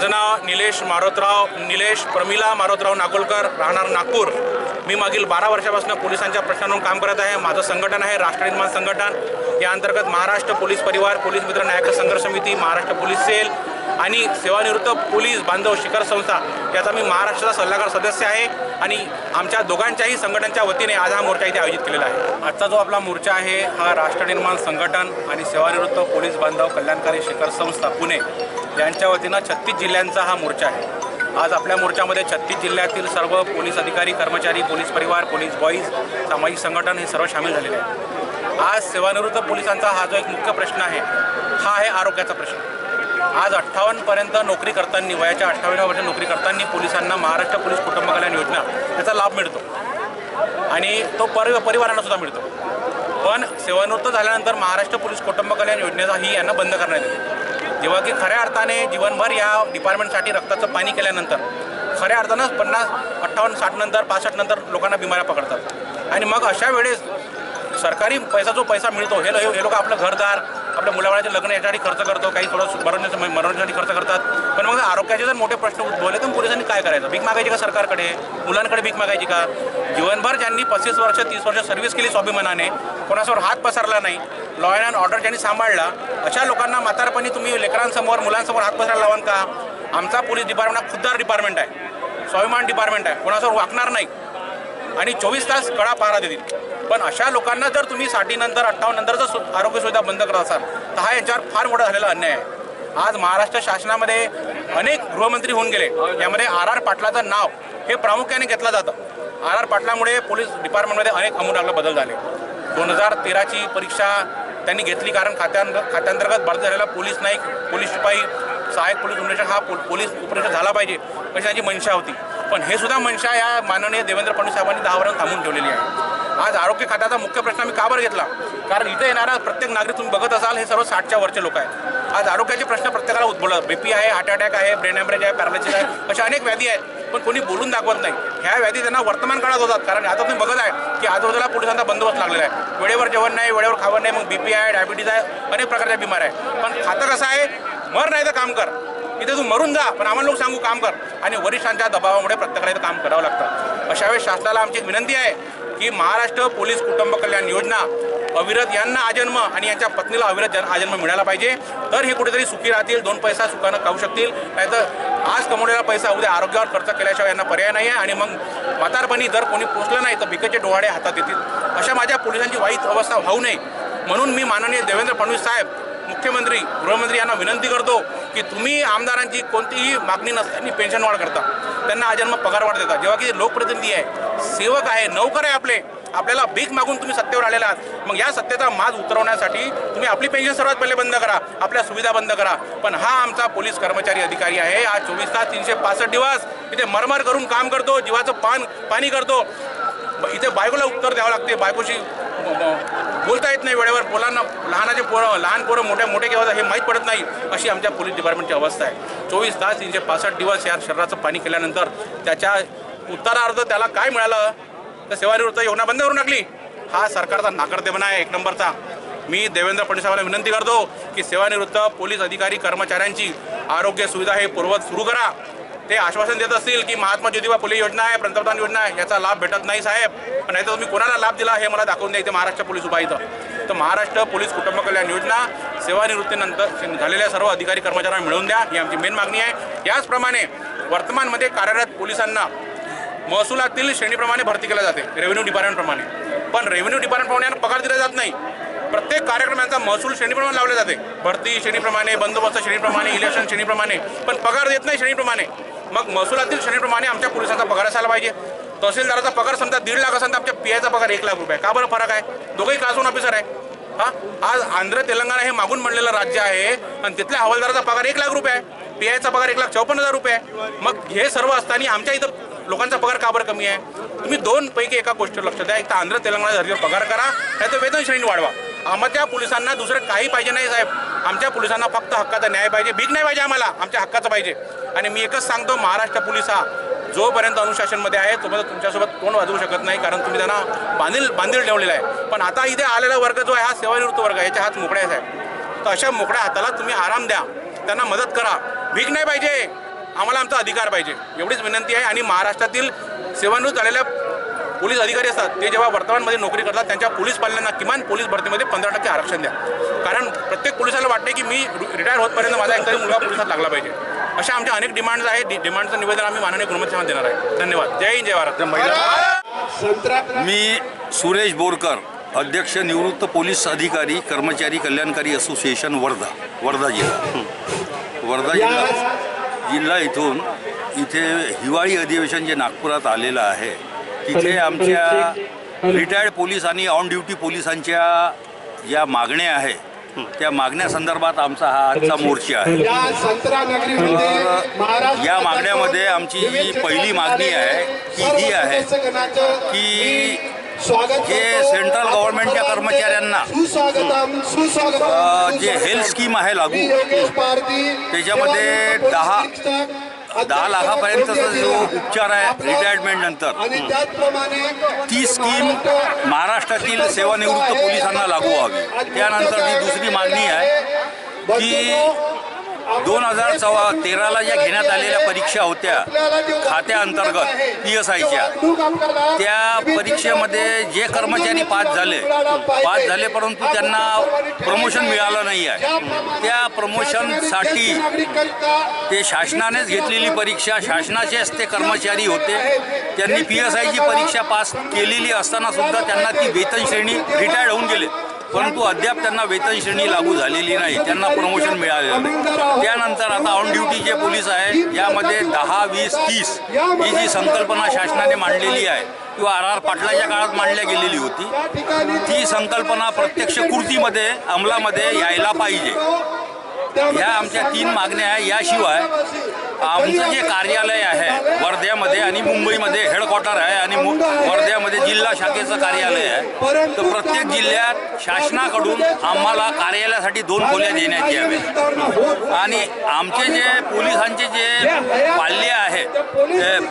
माझं नाव निलेश मारोतराव निलेश प्रमिला मारोतराव नागोलकर राहणार नागपूर. मी मागील बारा वर्षापासून पोलिसांच्या प्रश्नांवरून काम करत आहे. माझं संघटन आहे राष्ट्र निर्माण संघटन. या अंतर्गत महाराष्ट्र पोलीस परिवार पोलीस मित्र नायक संघर्ष समिती महाराष्ट्र पोलीस सेल आणि सेवानिवृत्त पोलीस बांधव शिखर संस्था याचा मी महाराष्ट्राचा सल्लागार सदस्य आहे आणि आमच्या दोघांच्याही संघटनांच्या वतीने आज हा मोर्चा इथे आयोजित केलेला आहे. आजचा जो आपला मोर्चा आहे हा राष्ट्र निर्माण संघटन आणि सेवानिवृत्त पोलीस बांधव कल्याणकारी शिखर संस्था पुणे. यांच्या वतीनं छत्तीस जिल्ह्यांचा हा मोर्चा आहे. आज आपल्या मोर्चामध्ये छत्तीस जिल्ह्यातील सर्व पोलीस अधिकारी कर्मचारी पोलीस परिवार पोलीस बॉईज सामाजिक संघटन हे सर्व सामील झालेले आहे आज सेवानिवृत्त पोलिसांचा हा जो एक मुख्य प्रश्न आहे हा आहे आरोग्याचा प्रश्न. आज अठ्ठावन्नपर्यंत नोकरी करताना वयाच्या अठ्ठावन्न वर्ष नोकरी करताना पोलिसांना महाराष्ट्र पोलीस कुटुंब कल्याण योजना त्याचा लाभ मिळतो. आणि तो परि परिवारांना सुद्धा मिळतो. पण सेवानिवृत्त झाल्यानंतर महाराष्ट्र पोलीस कुटुंब कल्याण योजनेचा ही यांना बंद करण्यात येते. जेव्हा की खऱ्या अर्थाने जीवनभर या डिपार्टमेंटसाठी रक्ताचं पाणी केल्यानंतर खऱ्या अर्थानं पन्नास अठ्ठावन्न साठनंतर पासष्ट नंतर लोकांना बिमाऱ्या पकडतात. आणि मग अशा वेळेस सरकारी पैसा जो पैसा मिळतो हे हे लोक आपलं घरदार आपल्या मुलाबाळाचे लग्न याच्यासाठी खर्च करतो काही थोडं मनोरंजन मनोरंजनासाठी खर्च करतात. पण मग आरोग्याचे जर मोठे प्रश्न उद्भवले तर पोलिसांनी काय करायचं? भीक मागायची का सरकारकडे? मुलांकडे भीक मागायची का? जीवनभर ज्यांनी पस्तीस वर्ष तीस वर्ष सर्व्हिस केली स्वाभिमानाने कोणासमोर हात पसरला नाही लॉ अँड ऑर्डर ज्यांनी सांभाळला अशा लोकांना म्हातारपणी तुम्ही लेकरांसमोर मुलांसमोर हात पसरायला लावाल का? आमचा पोलीस डिपार्टमेंट हा खुद्दार डिपार्टमेंट आहे. स्वाभिमान डिपार्टमेंट आहे. कोणासमोर वाकणार नाही. आणि चोवीस तास कडा पहारा देतील. पण अशा लोकांना जर तुम्ही साठीनंतर अठ्ठावन्न नंतर जर सु- आरोग्य सुविधा बंद करत असाल तर हा यांच्यावर फार मोठा झालेला अन्याय आहे. आज महाराष्ट्र शासनामध्ये अनेक गृहमंत्री होऊन गेले. यामध्ये आर आर पाटलाचं नाव हे प्रामुख्याने घेतलं जातं. आर आर पाटलामुळे पोलीस डिपार्टमेंटमध्ये अनेक अमूलाग्र बदल झाले. दोन हजार तेराची परीक्षा त्यांनी घेतली कारण खात्यां खात्यांतर्गत भरती झालेला पोलीस नाईक पोलीस शिपाई सहाय्यक पोलीस उपनिरीक्षक हा पो पोलीस उपनिरीक्षक झाला पाहिजे अशी त्यांची मनशा होती. पण हे सुद्धा मनशा या माननीय देवेंद्र फडणवीस साहेबांनी दहा थांबून ठेवलेली आहे. आज आरोग्य खात्याचा मुख्य प्रश्न आम्ही का बरं घेतला? कारण इथे येणारा प्रत्येक नागरिक तुम्ही बघत असाल हे सर्व साठच्या वरचे लोक आहेत. आज आरोग्याचे प्रश्न प्रत्येकाला उद्भवला. बीपी आहे हार्ट अटॅक आहे ब्रेन हॅमरेज आहे पॅरालिसिस आहे अशा अनेक व्याधी आहेत. पण कोणी बोलून दाखवत नाही. ह्या व्याधी त्यांना वर्तमान काळात होतात. कारण आता तुम्ही बघत आहे की आजूबाजूला पोलिसांचा बंदोबस्त लागलेला आहे. वेळेवर जेवण नाही वेळेवर खावण नाही मग बीपी आहे डायबिटीज आहे अनेक प्रकारच्या बिमार आहे पण खातं कसं आहे? मर नाही तर काम कर. इथे तू मरून जा पण आम्हाला लोक सांगू काम कर. आणि वरिष्ठांच्या दबावामुळे प्रत्येकाला इथं काम करावं लागतं. अशा वेळेस शासनाला आमची एक विनंती आहे की महाराष्ट्र पोलीस कुटुंब कल्याण योजना अविरत यांना आजन्म आणि यांच्या पत्नीला अविरत जन आजन्म मिळाला पाहिजे. तर हे कुठेतरी सुखी राहतील दोन पैसा सुखानं खाऊ शकतील. नाहीतर आज कमवलेला पैसा उद्या आरोग्यावर खर्च केल्याशिवाय यांना पर्याय नाही आहे आणि मग म्हातारपणी जर कोणी पोचलं नाही तर भिकेचे डोहाडे हातात येतील. अशा माझ्या पोलिसांची वाईट अवस्था होऊ नये. म्हणून मी माननीय देवेंद्र फडणवीस साहेब मुख्यमंत्री गृहमंत्री यांना विनंती करतो की तुम्ही आमदारांची कोणतीही मागणी नसताना पेन्शन वाढ करता. त्यांना आजन्म पगार वाढ देता जेव्हा की लोकप्रतिनिधी आहे सेवक आहे नौकर आहे आपले आपल्याला भीक मागून तुम्ही सत्तेवर आलेला आहात. मग या सत्तेचा माज उतरवण्यासाठी तुम्ही आपली पेन्शन सर्वात पहिले बंद करा आपल्या सुविधा बंद करा. पण हा आमचा पोलीस कर्मचारी अधिकारी आहे. आज चोवीस तास तीनशे पासष्ट दिवस इथे मरमर करून काम करतो जीवाचं पान पाणी करतो. इथे बायकोला उत्तर द्यावं लागते. बायकोशी बोलता येत नाही वेळेवर. मुलांना लहानाचे पोरं लहान पोरं मोठ्या मोठे केव्हा हे माहीत पडत नाही अशी आमच्या पोलीस डिपार्टमेंटची अवस्था आहे. चोवीस तास तीनशे पासष्ट दिवस या शरीराचं पाणी केल्यानंतर त्याच्या उत्तरार्ध त्याला काय मिळालं? तर सेवानिवृत्त योजना बंद करून टाकली. हा सरकारचा नाकर्तेपणा आहे एक नंबरचा. मी देवेंद्र फडणवीस साहेबांना विनंती करतो की सेवानिवृत्त पोलीस अधिकारी कर्मचाऱ्यांची आरोग्य सुविधा हे पूर्वत सुरू करा. ते आश्वासन देत असतील की महात्मा ज्योतिबा फुले योजना आहे पंतप्रधान योजना आहे याचा लाभ भेटत नाही साहेब. नाही तर तुम्ही कोणाला लाभ दिला हे मला दाखवून द्या. इथे महाराष्ट्र पोलीस उभा इथं. तर महाराष्ट्र पोलीस कुटुंब कल्याण योजना सेवानिवृत्तीनंतर झालेल्या सर्व अधिकारी कर्मचाऱ्यांना मिळवून द्या. ही आमची मेन मागणी आहे. याचप्रमाणे वर्तमानमध्ये कार्यरत पोलिसांना महसुलातील श्रेणीप्रमाणे भरती केल्या जाते. रेव्हेन्यू डिपार्टमेंटप्रमाणे पण रेव्हेन्यू डिपार्टमेंटप्रमाणे पगार दिला जात नाही. प्रत्येक कार्यक्रमांचा महसूल श्रेणीप्रमाणे लावले जाते. भरती श्रेणीप्रमाणे बंदोबस्त श्रेणीप्रमाणे इलेक्शन श्रेणीप्रमाणे पण पगार देत नाही श्रेणीप्रमाणे. मग महसुलातील श्रेणीप्रमाणे आमच्या पोलिसांचा पगार असायला पाहिजे. तहसीलदाराचा पगार समजा दीड लाख असेल तर आमच्या पी आयचा पगार एक लाख रुपये. का बरं फरक आहे? दोघंही क्लासून ऑफिसर आहे. हा? आज आंध्र तेलंगणा हे मागून म्हणलेलं राज्य आहे आणि तिथल्या हवालदाराचा पगार एक लाख रुपये आहे. पी आयचा पगार एक लाख चौपन्न हजार रुपये आहे. मग हे सर्व असताना आमच्या इथं लोकांचा पगार का बरं कमी आहे? तुम्ही दोन पैकी एका गोष्टीवर लक्ष द्या. एक तर आंध्र तेलंगणा धर्तीवर पगार करा नाही तर वेतन श्रेणी वाढवा. आमच्या पोलिसांना दुसरं काही पाहिजे नाही साहेब. आमच्या पोलिसांना फक्त हक्काचा न्याय पाहिजे. भीक नाही पाहिजे आम्हाला. आमच्या हक्काचं पाहिजे. आणि मी एकच सांगतो महाराष्ट्र पोलीस हा जोपर्यंत अनुशासनमध्ये आहे तोपर्यंत तुमच्यासोबत कोण वाजवू शकत नाही कारण तुम्ही त्यांना बांधील बांधील ठेवलेला आहे. पण आता इथे आलेला वर्ग जो आहे हा सेवानिवृत्त वर्ग आहे. याच्या हात मोकळे आहे साहेब. तर अशा मोकळ्या हाताला तुम्ही आराम द्या. त्यांना मदत करा. भीक नाही पाहिजे. आम्हाला आमचा अधिकार पाहिजे. एवढीच विनंती आहे. आणि महाराष्ट्रातील सेवानिवृत्त झालेल्या पोलीस अधिकारी असतात ते जेव्हा वर्तमानमध्ये नोकरी करतात त्यांच्या पोलीस पालनांना किमान पोलीस भरतीमध्ये पंधरा टक्के आरक्षण द्या. कारण प्रत्येक पोलिसाला वाटते की मी रिटायर होतपर्यंत माझा एकतरी मुलगा पोलिसात लागला पाहिजे. अशा आमच्या अनेक डिमांड्स आहेत डिमांडचं निवेदन आम्ही माननीय गृहमंत्री देणार आहे. धन्यवाद. जय हिंद जय भारत. मी सुरेश बोरकर अध्यक्ष निवृत्त पोलीस अधिकारी कर्मचारी कल्याणकारी असोसिएशन वर्धा वर्धा जिल्हा. वर्धा जिल्हा जिल्हा इथून इथे हिवाळी अधिवेशन जे नागपुरात आलेलं आहे तिथे आमच्या रिटायर्ड पोलीस आणि ऑन ड्युटी पोलिसांच्या ज्या मागण्या आहे त्या मागण्यासंदर्भात आमचा हा आजचा मोर्चा आहे. या मागण्यामध्ये आमची जी पहिली मागणी आहे ती ही आहे की स्वागत जे सेंट्रल गव्हर्नमेंटच्या कर्मचाऱ्यांना सुस्वागतम सुस्वागतम अ, जे हेल्थ स्कीम आहे लागू. त्याच्यामध्ये दहा दहा लाखापर्यंतचा जो उपचार आहे रिटायरमेंट नंतर. ती स्कीम महाराष्ट्रातील सेवानिवृत्त पोलिसांना लागू व्हावी. त्यानंतर जी दुसरी मागणी आहे की दोन हजार चौदा तेराला ज्या घेण्यात आलेल्या परीक्षा होत्या खात्याअंतर्गत पी एस आयच्या त्या परीक्षेमध्ये जे कर्मचारी पास झाले पास झाले परंतु त्यांना प्रमोशन मिळालं नाही आहे. त्या प्रमोशनसाठी ते शासनानेच घेतलेली परीक्षा शासनाचेच ते कर्मचारी होते. त्यांनी पी एस आयची परीक्षा पास केलेली असताना सुद्धा त्यांना ती वेतन श्रेणी रिटायर्ड होऊन गेले. परंतु अद्याप त्यांना वेतन श्रेणी लागू झालेली नाही. त्यांना प्रमोशन मिळालेलं नाही. त्यानंतर आता ऑन ड्युटी जे पोलीस आहे यामध्ये दहा वीस तीस ही जी संकल्पना शासनाने मांडलेली आहे किंवा आर आर पाटलाच्या काळात मांडल्या गेलेली होती ती संकल्पना प्रत्यक्ष कृतीमध्ये अंमलामध्ये यायला पाहिजे. ह्या आमच्या तीन मागण्या आहे. याशिवाय आमचं जे कार्यालय आहे वर्ध्यामध्ये आणि मुंबईमध्ये हेडक्वार्टर आहे आणि वर्ध्यामध्ये जिल्हा शाखेचं कार्यालय आहे. तर प्रत्येक जिल्ह्यात शासनाकडून आम्हाला कार्यालयासाठी दोन खोल्या देण्यात याव्या आणि आमचे जे पोलिसांचे जे पाल्य आहेत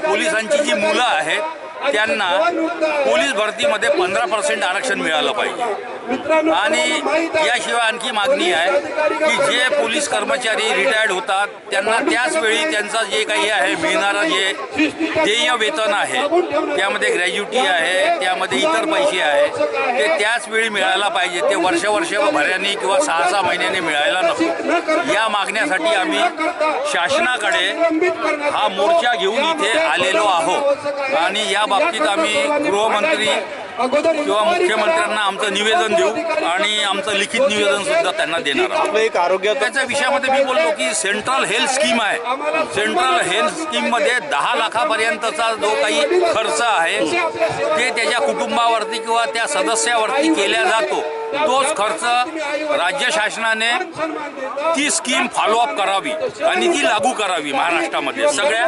पोलिसांची जी मुलं आहेत त्यांना पोलीस भरतीमध्ये पंधरा पर्सेंट आरक्षण मिळालं पाहिजे. आणि याशिवाय आणखी मागणी आहे की जे पोलीस कर्मचारी रिटायर्ड होतात त्यांना त्याच वेळी त्यांचा जे काही आहे मिळणारं जे देय वेतन आहे त्यामध्ये ग्रॅज्युटी आहे त्यामध्ये इतर पैसे आहे ते त्याच वेळी मिळायला पाहिजे ते वर्ष वर्ष भऱ्यांनी किंवा सहा सहा महिन्यांनी मिळायला नको. या मागण्यासाठी आम्ही शासनाकडे हा मोर्चा घेऊन इथे आलेलो आहोत. आणि या बाबतीत आम्ही गृहमंत्री किंवा मुख्यमंत्र्यांना आमचं निवेदन देऊ आणि आमचं लिखित निवेदन सुद्धा त्यांना देणार आपलं एक आरोग्याचं त्याच्या विषयामध्ये मी बोललो की सेंट्रल हेल्थ स्कीम आहे. सेंट्रल हेल्थ स्कीममध्ये दहा लाखापर्यंतचा जो काही खर्च आहे ते त्याच्या कुटुंबावरती किंवा त्या सदस्यावरती केला जातो. तोच खर्च राज्य शासनाने ती स्कीम फॉलोअप करावी आणि ती लागू करावी महाराष्ट्रामध्ये. सगळ्या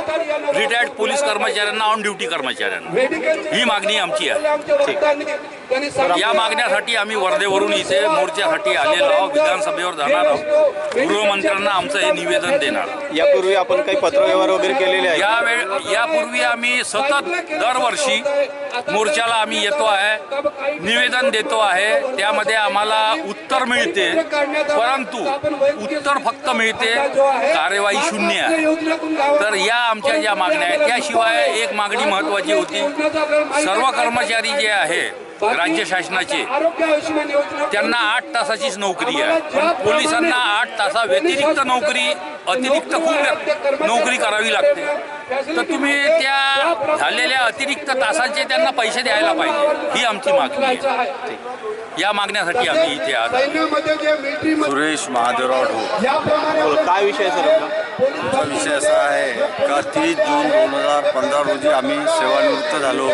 रिटायर्ड पोलीस कर्मचाऱ्यांना ऑन ड्युटी कर्मचाऱ्यांना. ही मागणी आमची आहे. या मागण्यासाठी आम्ही वर्धेवरून इथे मोर्चासाठी आलेलो आहोत. विधानसभेवर जाणार आहोत. गृहमंत्र्यांना आमचं हे निवेदन देणार. यापूर्वी आपण काही पत्रव्यवहार वगैरे केलेले आहे या वेळ यापूर्वी आम्ही सतत दरवर्षी मोर्चाला आम्ही येतो आहे. निवेदन देतो आहे. त्यामध्ये आम्हाला उत्तर मिळते. परंतु उत्तर फक्त मिळते. कार्यवाही शून्य आहे. तर या आमच्या ज्या मागण्या आहेत त्याशिवाय एक मागणी महत्वाची होती. सर्व कर्मचारी जे आहे राज्य शासनाचे. त्यांना आठ तासाचीच नोकरी आहे. पण पोलिसांना आठ तासा व्यतिरिक्त नोकरी अतिरिक्त खूप नोकरी करावी लागते. तर तुम्ही त्या झालेल्या अतिरिक्त तासांचे त्यांना पैसे द्यायला पाहिजे. ही आमची मागणी आहे. या मागण्यासाठी आम्ही इथे आज आलो. सुरेश महादेवराव ढोक बोला, काय विषय सर विषय असा आहे का तीस जून दोन हजार पंधरा रोजी आम्ही सेवानिवृत्त झालो.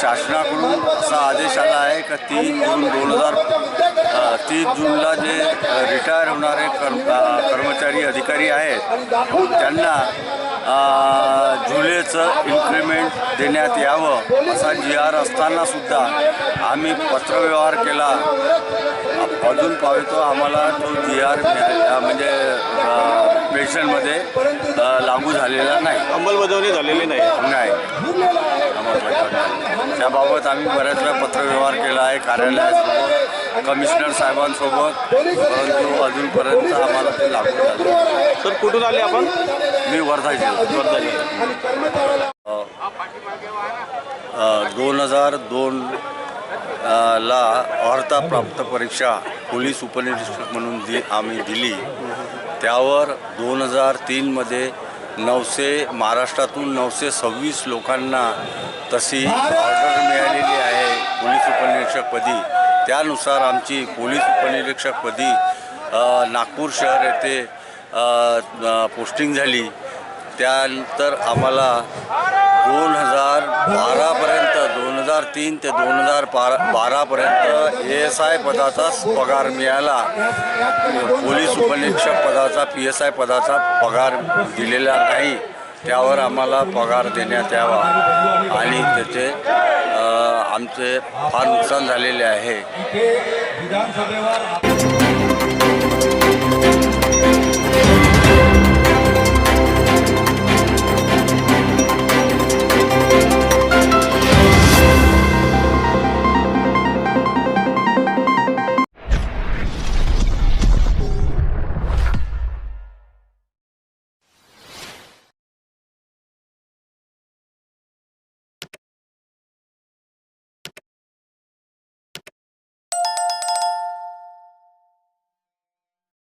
शासनाकडून असा आदेश आला आहे का तीस जून दोन हजार तीस जूनला जे रिटायर होणारे कर्म कर्मचारी अधिकारी आहेत त्यांना जुलैचं इन्क्रिमेंट देण्यात यावं असा जी आर असताना सुद्धा आम्ही पत्रव्यवहार केला. अजून पाहतो आम्हाला तो जी आर म्हणजे पेन्शनमध्ये लागू झालेला नाही. अंमलबजावणी झालेली नाही. नाही. अंमलबजावणी. त्याबाबत आम्ही बऱ्याच वेळा पत्रव्यवहार केला आहे कार्यालयासोबत कमिशनर साहेबांसोबत परंतु अजूनपर्यंत आम्हाला ते लागू झालं सर कुठून आले आपण? मी वर्धा जिल्हा वर्धा जिल्ह्यात. दोन हजार दोन ला अर्हता प्राप्त परीक्षा पोलीस उपनिरीक्षक म्हणून दि आम्ही दिली. त्यावर दोन हजार तीनमध्ये नऊशे महाराष्ट्रातून नऊशे सव्वीस लोकांना तशी ऑर्डर मिळालेली आहे. उपनिरीक्षकपदी. त्यानुसार आमची पोलीस उपनिरीक्षकपदी नागपूर शहर येथे पोस्टिंग झाली. त्यानंतर आम्हाला दोन हजार बारापर्यंत दोन हजार तीन ते दोन हजार बारा बारापर्यंत ए एस आय पदाचाच पगार मिळाला. पोलीस उपनिरीक्षक पदाचा पी एस आय पदाचा पगार दिलेला नाही. त्यावर आम्हाला पगार देण्यात यावा. आणि त्याचे आमचे फार नुकसान झालेले आहे.